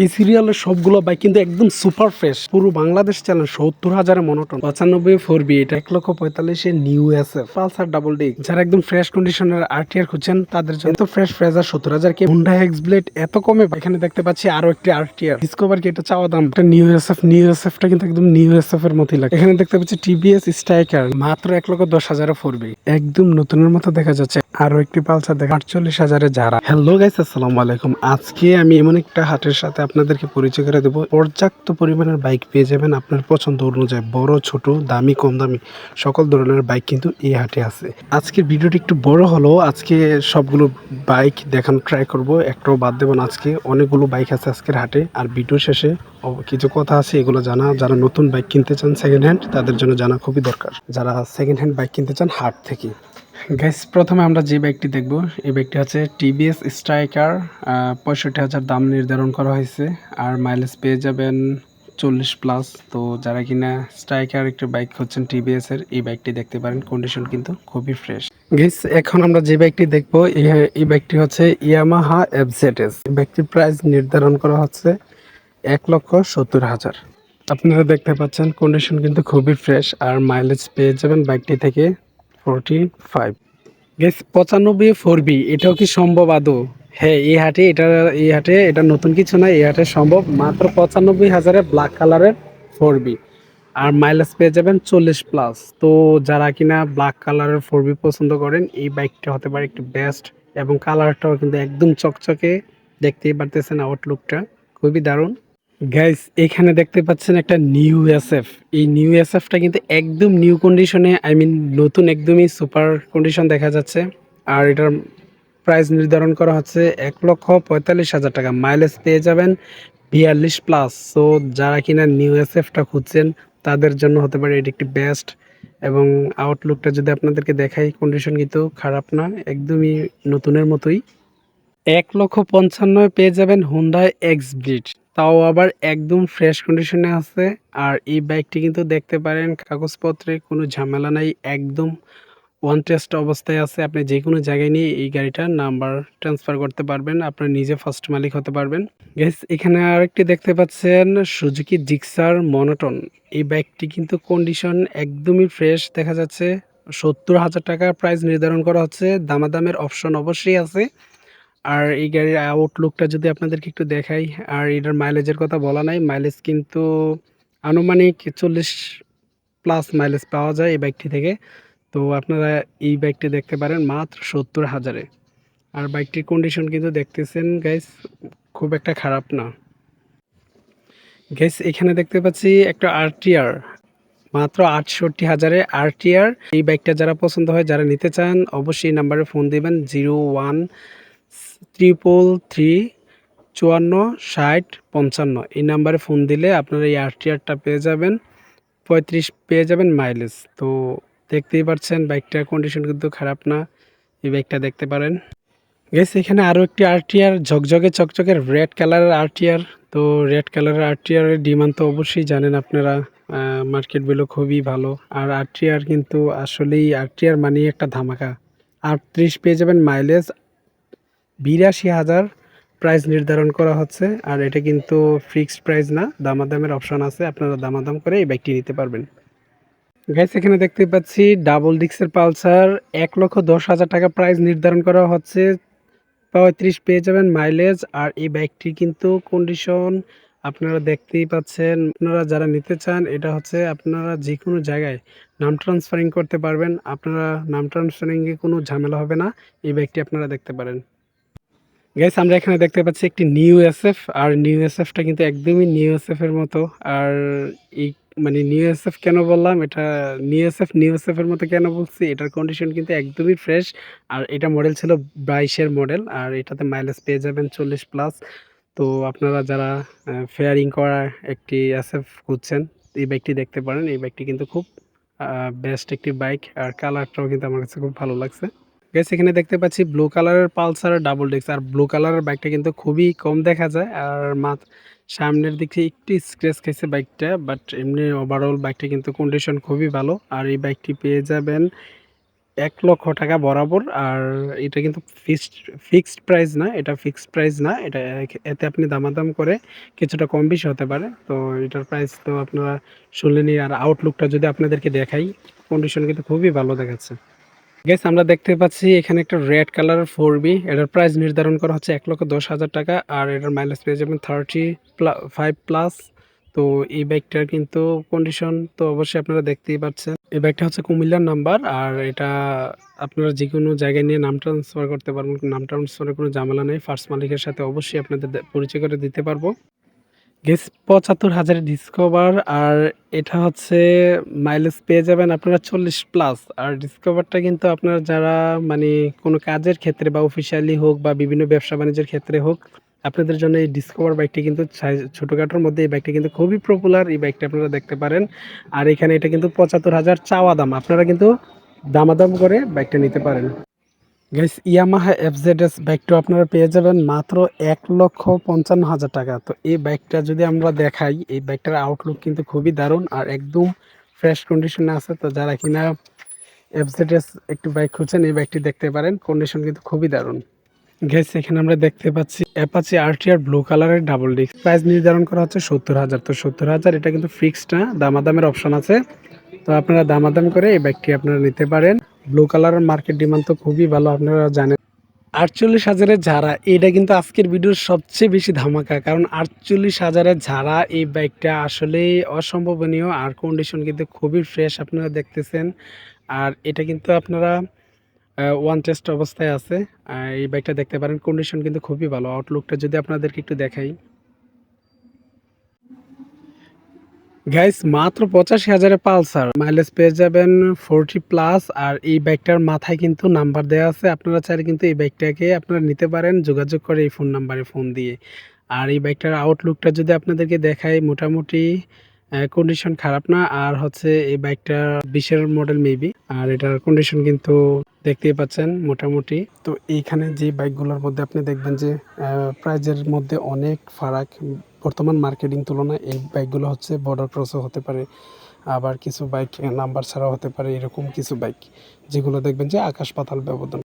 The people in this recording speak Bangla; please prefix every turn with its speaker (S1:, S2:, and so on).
S1: এই সিরিয়ালের সবগুলো বাইক কিন্তু একদম সুপার ফ্রেশ। পুরো বাংলাদেশ চ্যানেল সত্তর হাজারের মনোটন। পঁচানব্বই ফোর বি, এটা এক লক্ষ পঁয়তাল্লিশে new S F Pulsar double D. যারা একদম ফ্রেশ কন্ডিশনের আরটিআর খুঁজছেন, তাদের জন্য ফ্রেশ ফ্রেজার সত্তর হাজার কে হুন্ডা এক্স ব্লেড এত কমে এখানে দেখতে পাচ্ছি আরও একটি আর আরটিআর। ডিসকভার কি এটা চাওয়া দাম? এটা new S F new S F টা কিন্তু একদম নিউ এস এফ এর মতোই লাগে। এখানে দেখতে পাচ্ছি টিভিএস স্ট্রাইকার, মাত্র এক লক্ষ দশ হাজারে ফোর বি। একদম নতুনের মতো দেখা যাচ্ছে। আরও একটি পালসার দেখা আটচল্লিশ হাজারে যারা। হ্যালো গাইস, আসসালামু আলাইকুম। আজকে আমি এমন একটা হাটের সাথে আপনাদেরকে পরিচয় করে দেবো। পর্যাপ্ত পরিমাণের বাইক পেয়ে যাবেন আপনার পছন্দ অনুযায়ী। বড়, ছোট, দামি, কম দামি, সকল ধরনের বাইক কিন্তু এই হাটে আছে। আজকের ভিডিওটি একটু বড় হলেও আজকে সবগুলো বাইক দেখানো ট্রাই করব। একটাও বাদ দেবো না আজকে। অনেকগুলো বাইক আছে আজকের হাটে। আর ভিডিও শেষে কিছু কথা আছে, এগুলো জানা। যারা নতুন বাইক কিনতে চান সেকেন্ড হ্যান্ড তাদের জন্য জানা খুবই দরকার। যারা সেকেন্ড হ্যান্ড বাইক কিনতে চান হাট থেকে। গ্যাস প্রথমে আমরা যে বাইকটি দেখব, এই ব্যাগটি হচ্ছে টিভিএস স্ট্রাইকার পঁয়ষট্টি হাজার দাম নির্ধারণ করা হয়েছে। আর মাইলেজ পেয়ে যাবেন চল্লিশ প্লাস তো যারা কিনা স্ট্রাইকার একটি বাইক হচ্ছেন টিভিএস এর, এই বাইকটি দেখতে পারেন। কন্ডিশন কিন্তু খুবই ফ্রেশ গেস এখন আমরা যে বাইকটি দেখব, এই- এই বাইকটি হচ্ছে ইয়ামাহা এফজেডএস এই বাইকটির প্রাইস নির্ধারণ করা হচ্ছে এক লক্ষ সত্তর হাজার। আপনারা দেখতে পাচ্ছেন কন্ডিশন কিন্তু খুবই ফ্রেশ আর মাইলেজ পেয়ে যাবেন বাইকটি থেকে ফোরটি ফাইভ গেস পঁচানব্বই ফোর বি এটাও কি সম্ভব আদৌ? হ্যাঁ এই হাটে এটা, এই হাটে এটা নতুন কিছু না, এই হাটে সম্ভব। মাত্র পঁচানব্বই হাজারে ব্ল্যাক কালারের ফোর বি আর মাইলেজ পেয়ে যাবেন চল্লিশ প্লাস তো যারা কিনা ব্ল্যাক কালারের ফোর বি পছন্দ করেন, এই বাইকটা হতে পারে একটু বেস্ট এবং কালারটাও কিন্তু একদম চকচকে, দেখতেই পারতেছেন আউটলুকটা খুবই দারুণ। গাইস এখানে দেখতে পাচ্ছেন একটা নিউ এসএফ এই নিউ এসএফটা কিন্তু একদম নিউ কন্ডিশনে আই মিন নতুন একদমই সুপার কন্ডিশন দেখা যাচ্ছে। আর এটার প্রাইস নির্ধারণ করা হচ্ছে এক লক্ষ পঁয়তাল্লিশ হাজার টাকা। মাইলেজ পেয়ে যাবেন বিয়াল্লিশ প্লাস সো যারা কিনা নিউ এসএফটা খুঁজছেন, তাদের জন্য হতে পারে এটি একটি বেস্ট এবং আউটলুকটা যদি আপনাদেরকে দেখাই কন্ডিশন কিন্তু খারাপ না, একদমই নতুনের মতোই। এক লক্ষ পঞ্চান্ন পেয়ে যাবেন হুন্ডাই এক্স ব্রিড তাও আবার একদম ফ্রেশ কন্ডিশনে আছে। আর এই বাইকটি কিন্তু দেখতে পারেন, কাগজপত্রে কোনো ঝামেলা নাই, একদম ওয়ান টেস্ট অবস্থায় আছে। আপনি যে কোনো জায়গায় নিয়ে এই গাড়িটার নাম্বার ট্রান্সফার করতে পারবেন, আপনার নিজে ফার্স্ট মালিক হতে পারবেন। গ্যাস এখানে আরেকটি দেখতে পাচ্ছেন সুজুকি জিক্সার মনোটন এই বাইকটি কিন্তু কন্ডিশন একদমই ফ্রেশ দেখা যাচ্ছে সত্তর হাজার টাকা প্রাইস নির্ধারণ করা হচ্ছে। দামাদামের অপশন অবশ্যই আছে। আর এই গাড়ির আউটলুকটা যদি আপনাদেরকে একটু দেখাই, আর এটার মাইলেজের কথা বলা নাই মাইলেজ কিন্তু আনুমানিক চল্লিশ প্লাস মাইলেজ পাওয়া যায় এই বাইকটি থেকে। তো আপনারা এই বাইকটি দেখতে পারেন মাত্র সত্তর হাজারে। আর বাইকটির কন্ডিশন কিন্তু দেখতেছেন গাইস খুব একটা খারাপ না। গাইস এখানে দেখতে পাচ্ছি একটা আরটিআর মাত্র আটষট্টি হাজারে। আরটিআর এই বাইকটা যারা পছন্দ হয়, যারা নিতে চান, অবশ্যই নাম্বারে ফোন দিবেন জিরো ওয়ান ট্রিপল থ্রি চুয়ান্ন ষাট পঞ্চান্ন। এই নাম্বারে ফোন দিলে আপনারা এই আরটিআরটা পেয়ে যাবেন, পঁয়ত্রিশ পেয়ে যাবেন মাইলেজ তো দেখতেই পাচ্ছেন, বাইকটার কন্ডিশন কিন্তু খারাপ না, এই বাইকটা দেখতে পারেন। গেছে এখানে আরও একটি আরটিআর ঝকঝকে চকচকের রেড কালারের আরটিআর তো রেড কালারের আরটিআরের ডিমান্ড তো অবশ্যই জানেন আপনারা মার্কেট ভ্যালু খুবই ভালো। আর আরটিআর কিন্তু আসলেই আরটিআর মানেই একটা ধামাকা। আটত্রিশ পেয়ে যাবেন মাইলেজ বিরাশি হাজার প্রাইস নির্ধারণ করা হচ্ছে, আর এটা কিন্তু ফিক্সড প্রাইস না, দামাদামের অপশন আছে, আপনারা দামাদাম করে এই বাইকটি নিতে পারবেন। গাইস এখানে দেখতে পাচ্ছি ডাবল ডিক্সের পালসার, এক লক্ষ দশ হাজার টাকা প্রাইস নির্ধারণ করা হচ্ছে, পঁয়ত্রিশ পেয়ে যাবেন মাইলেজ আর এই বাইকটি কিন্তু কন্ডিশন আপনারা দেখতেই পাচ্ছেন, আপনারা যারা নিতে চান, এটা হচ্ছে আপনারা যে কোনো জায়গায় নাম ট্রান্সফারিং করতে পারবেন, আপনারা নাম ট্রান্সফারিংয়ে কোনো ঝামেলা হবে না, এই বাইকটি আপনারা দেখতে পারেন। গাইস আমরা এখানে দেখতে পাচ্ছি একটি নিউ এসএফ আর নিউ এসএফটা কিন্তু একদমই নিউ এসএফ এর মতো। আর এই মানে নিউ এসএফ কেন বললাম? এটা নিউ এসএফ নিউ এর মতো কেন বলছি? এটার কন্ডিশন কিন্তু একদমই ফ্রেশ আর এটা মডেল ছিল বাইশের মডেল আর এটাতে মাইলেজ পেয়ে যাবেন চল্লিশ প্লাস তো আপনারা যারা ফেয়ারিং করা একটি এসএফ খুঁজছেন, এই বাইকটি দেখতে পারেন। এই বাইকটি কিন্তু খুব বেস্ট একটি বাইক আর কালারটাও কিন্তু আমার কাছে খুব ভালো লাগছে। গেছে এখানে দেখতে পাচ্ছি ব্লু কালারের পালসার ডাবল ডিস্ক আর ব্লু কালারের বাইকটা কিন্তু খুবই কম দেখা যায়। আর মাত সামনের দিকে একটু স্ক্র্যাচ খাইছে বাইকটা বাট এমনি ওভারঅল বাইকটা কিন্তু কন্ডিশন খুবই ভালো। আর এই বাইকটি পেয়ে যাবেন এক লক্ষ টাকা বরাবর। আর এটা কিন্তু ফিক্সড ফিক্সড প্রাইস না, এটা ফিক্সড প্রাইস না। এটা এতে আপনি দামাদাম করে কিছুটা কম বেশি হতে পারে। তো এটার প্রাইস তো আপনারা শুনলেনই আর আউটলুকটা যদি আপনাদেরকে দেখাই কন্ডিশন কিন্তু খুবই ভালো দেখাচ্ছে। গেস আমরা দেখতে পাচ্ছি এখানে একটা রেড কালারের ফোর বি এটার প্রাইস নির্ধারণ করা হচ্ছে এক লক্ষ দশ হাজার টাকা আর এটার মাইলেজ পেয়ে যাবেন থার্টি ফাইভ প্লাস তো এই বাইকটার কিন্তু কন্ডিশন তো অবশ্যই আপনারা দেখতেই পাচ্ছেন। এই বাইকটা হচ্ছে কুমিল্লার নাম্বার আর এটা আপনারা যে কোনো জায়গায় নিয়ে নাম ট্রান্সফার করতে পারবেন। নাম ট্রান্সফারের কোনো ঝামেলা নেই। ফার্স্ট মালিকের সাথে অবশ্যই আপনাদের পরিচয় করে দিতে পারব। গেস পঁচাত্তর হাজার ডিসকভার আর এটা হচ্ছে মাইলেজ পেয়ে যাবেন আপনারা চল্লিশ প্লাস আর ডিসকভারটা কিন্তু আপনারা যারা মানে কোনো কাজের ক্ষেত্রে বা অফিসিয়ালি হোক বা বিভিন্ন ব্যবসা বাণিজ্যের ক্ষেত্রে হোক, আপনাদের জন্য এই ডিসকভার বাইকটি কিন্তু ছোটোখাটোর মধ্যে এই বাইকটি কিন্তু খুবই পপুলার এই বাইকটা আপনারা দেখতে পারেন। আর এখানে এটা কিন্তু পঁচাত্তর হাজার চাওয়া দাম, আপনারা কিন্তু দামাদাম করে বাইকটা নিতে পারেন। গাইস ইয়ামাহা এফজেডএস বাইকটা আপনারা পেয়ে যাবেন মাত্র এক লক্ষ পঞ্চান্ন হাজার টাকা। তো এই বাইকটা যদি আমরা দেখাই, এই বাইকটার আউটলুক কিন্তু খুবই দারুণ আর একদম ফ্রেশ কন্ডিশনে আছে। তো যারা কিনা এফজেডএস একটু বাইক খুঁজছেন, এই বাইকটি দেখতে পারেন কন্ডিশন কিন্তু খুবই দারুণ। গ্যাস এখানে আমরা দেখতে পাচ্ছি অ্যাপাচি আরটিআর ব্লু কালারের ডাবল ডিস্ক প্রাইস নির্ধারণ করা হচ্ছে সত্তর হাজার। তো সত্তর হাজার এটা কিন্তু ফিক্সড না, দামাদামের অপশন আছে। তো আপনারা দামাদাম করে এই বাইকটি আপনারা নিতে পারেন। ব্লু কালারের মার্কেট ডিমান্ড তো খুবই ভালো, আপনারা জানেন। আটচল্লিশ হাজারের ঝাড়া, এটা কিন্তু আজকের ভিডিওর সবচেয়ে বেশি ধামাকা, কারণ আটচল্লিশ হাজারের ঝাড়া এই বাইকটা আসলেই অসম্ভবনীয়, আর কন্ডিশন কিন্তু খুবই ফ্রেশ আপনারা দেখতেছেন। আর এটা কিন্তু আপনারা ওয়ান টেস্ট অবস্থায় আছে এই বাইকটা দেখতে পারেন কন্ডিশন কিন্তু খুবই ভালো। আউটলুকটা যদি আপনাদেরকে একটু দেখাই। গাইস মাত্র পঁচাশি হাজারে পালসার মাইলেজ পেয়ে যাবেন ফোরটি প্লাস আর এই বাইকটার মাথায় কিন্তু নাম্বার দেওয়া আছে। আপনারা চাইলে কিন্তু এই বাইকটাকে আপনারা নিতে পারেন, যোগাযোগ করে এই ফোন নাম্বারে ফোন দিয়ে। আর এই বাইকটার আউটলুকটা যদি আপনাদেরকে দেখাই, মোটামুটি কন্ডিশন খারাপ না। আর হচ্ছে এই বাইকটা বিশের মডেল মেবি আর এটার কন্ডিশন কিন্তু দেখতেই পাচ্ছেন মোটামুটি। তো এইখানে যে বাইকগুলোর মধ্যে আপনি দেখবেন যে প্রাইজের মধ্যে অনেক ফারাক। বর্তমান মার্কেটিং তুলনায় এই বাইকগুলো হচ্ছে বর্ডার ক্রসও হতে পারে, আবার কিছু বাইক নাম্বার ছাড়াও হতে পারে, এরকম কিছু বাইক যেগুলো দেখবেন যে আকাশ পাতাল ব্যবধান।